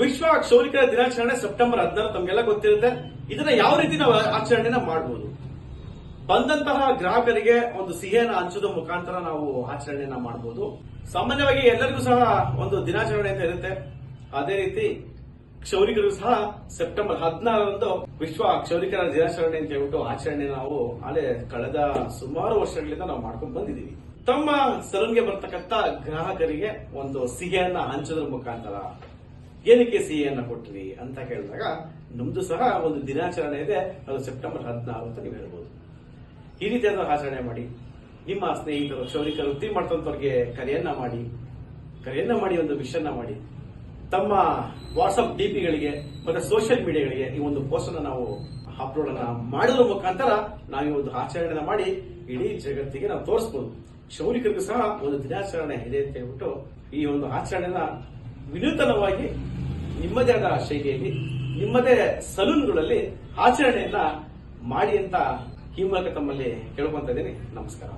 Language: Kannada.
ವಿಶ್ವ ಕ್ಷೌರಿಕರ ದಿನಾಚರಣೆ ಸೆಪ್ಟೆಂಬರ್ ಹದಿನಾರು ತಮಗೆಲ್ಲ ಗೊತ್ತಿರುತ್ತೆ. ಇದನ್ನ ಯಾವ ರೀತಿ ನಾವು ಆಚರಣೆನ ಮಾಡಬಹುದು ಬಂದಂತಹ ಗ್ರಾಹಕರಿಗೆ ಒಂದು ಸಿಹಿಯನ್ನು ಹಂಚೋದ ಮುಖಾಂತರ ನಾವು ಆಚರಣೆಯನ್ನ ಮಾಡಬಹುದು ಸಾಮಾನ್ಯವಾಗಿ ಎಲ್ಲರಿಗೂ ಸಹ ಒಂದು ದಿನಾಚರಣೆ ಅಂತ ಇರುತ್ತೆ. ಅದೇ ರೀತಿ ಕ್ಷೌರಿಕರು ಸಹ ಸೆಪ್ಟೆಂಬರ್ ಹದಿನಾರರಂದು ವಿಶ್ವ ಕ್ಷೌರಿಕರ ದಿನಾಚರಣೆ ಅಂತ ಹೇಳ್ಬಿಟ್ಟು ಆಚರಣೆ ನಾವು ಅಲ್ಲೇ ಕಳೆದ ಸುಮಾರು ವರ್ಷಗಳಿಂದ ನಾವು ಮಾಡ್ಕೊಂಡು ಬಂದಿದ್ದೀವಿ. ತಮ್ಮ ಸಲೂನ್ಗೆ ಬರ್ತಕ್ಕಂಥ ಗ್ರಾಹಕರಿಗೆ ಒಂದು ಸಿಹಿಯನ್ನ ಹಂಚೋದ್ರ ಮುಖಾಂತರ ಏನಕ್ಕೆ ಸಿಹಿಯನ್ನು ಕೊಟ್ರಿ ಅಂತ ಕೇಳಿದಾಗ ನಮ್ದು ಸಹ ಒಂದು ದಿನಾಚರಣೆ ಇದೆ, ಅದು ಸೆಪ್ಟೆಂಬರ್ ಹದಿನಾರು ಅಂತ ನೀವು ಹೇಳ್ಬೋದು. ಈ ರೀತಿಯಾದ ಆಚರಣೆ ಮಾಡಿ, ನಿಮ್ಮ ಸ್ನೇಹಿತರು ಕ್ಷೌರಿಕ ವೃತ್ತಿ ಮಾಡ್ತಂತವ್ರಿಗೆ ಕರೆಯನ್ನ ಮಾಡಿ ಕರೆಯನ್ನ ಮಾಡಿ, ಒಂದು ವಿಷಯನ್ನ ಮಾಡಿ, ತಮ್ಮ ವಾಟ್ಸಪ್ ಡಿಪಿಗಳಿಗೆ ಮತ್ತೆ ಸೋಷಿಯಲ್ ಮೀಡಿಯಾಗಳಿಗೆ ಈ ಒಂದು ಪೋಸ್ಟ್ ಅನ್ನು ನಾವು ಅಪ್ಲೋಡ್ ಅನ್ನ ಮಾಡೋದ್ರ ಮುಖಾಂತರ ನಾವು ಈ ಒಂದು ಆಚರಣೆನ ಮಾಡಿ, ಇಡೀ ಜಗತ್ತಿಗೆ ನಾವು ತೋರಿಸಬಹುದು ಕ್ಷೌರಿಕರಿಗೂ ಸಹ ಒಂದು ದಿನಾಚರಣೆ ಇದೆ ಅಂತ ಹೇಳ್ಬಿಟ್ಟು ಈ ಒಂದು ಆಚರಣೆನ ವಿನೂತನವಾಗಿ ನಿಮ್ಮದೇ ಆದ ಶೈಲಿಯಲ್ಲಿ ನಿಮ್ಮದೇ ಸಲೂನ್ಗಳಲ್ಲಿ ಆಚರಣೆಯನ್ನ ಮಾಡಿ ಅಂತ ಈ ಮೂಲಕ ತಮ್ಮಲ್ಲಿ ಕೇಳ್ಕೊಂತ ಇದ್ದೀನಿ. ನಮಸ್ಕಾರ.